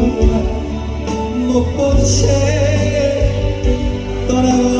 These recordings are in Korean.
못 본 채 떠나버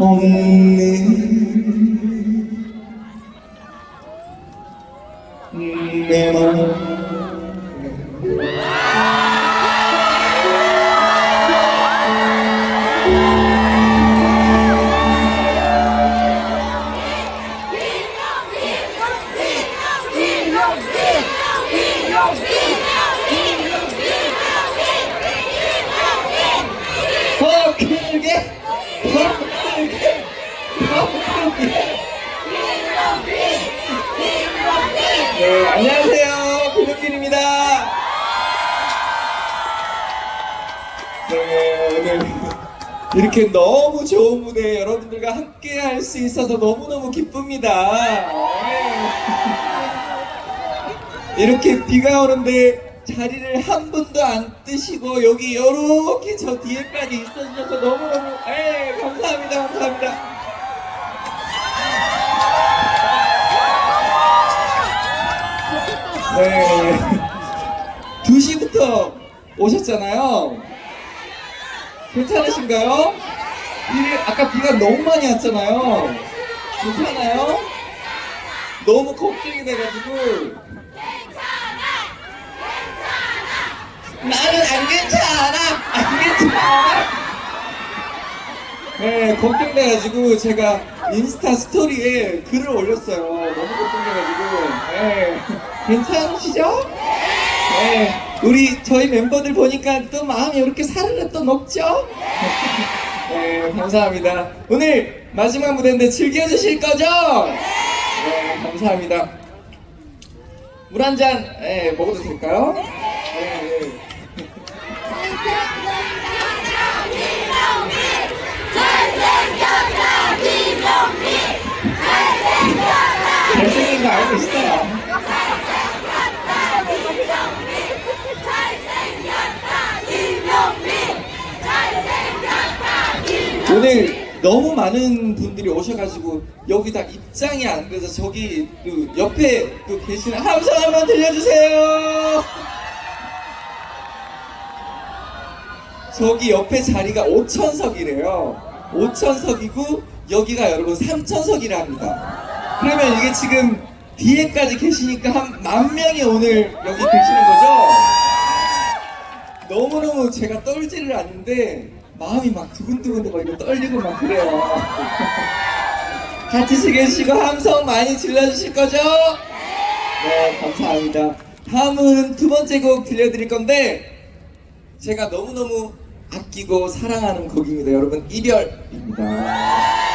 องค์นี้เมมันโอเค 네, 안녕하세요. 비누길입니다. 네, 오늘 이렇게 너무 좋은 무대 여러분들과 함께 할 수 있어서 너무너무 기쁩니다. 네. 이렇게 비가 오는데 자리를 한 분도 안 뜨시고 여기 이렇게 저 뒤에까지 있어주셔서 너무너무 네, 감사합니다. 감사합니다. 네. 2시부터 오셨잖아요. 괜찮으신가요? 비, 아까 비가 너무 많이 왔잖아요. 괜찮아요? 너무 걱정이 돼가지고. 나는 안 괜찮아! 안 괜찮아! 네, 걱정돼가지고 제가 인스타 스토리에 글을 올렸어요. 너무 걱정돼가지고. 네, 괜찮으시죠? 네, 우리 저희 멤버들 보니까 또 마음이 이렇게 사르르 또 녹죠? 네, 감사합니다. 오늘 마지막 무대인데 즐겨주실 거죠? 네, 감사합니다. 물 한잔 네, 먹어도 될까요? 네, 네. 잘생긴 거 알고 있어요. 오늘 너무 많은 분들이 오셔가지고 여기 다 입장이 안 돼서 저기 그 옆에 또 계시는 함성 한번 들려주세요. 저기 옆에 자리가 5천석이래요. 5천석이고 여기가 여러분 3천석이랍니다. 그러면 이게 지금 뒤에까지 계시니까 한 만 명이 오늘 여기 계시는 거죠? 너무너무 제가 떨지를 않는데 마음이 막 두근두근하고 이거 떨리고 막 그래요. 같이 즐겨주시고 함성 많이 질러주실 거죠? 네, 감사합니다. 다음은 두 번째 곡 들려드릴 건데 제가 너무너무 아끼고 사랑하는 곡입니다. 여러분, 이별입니다.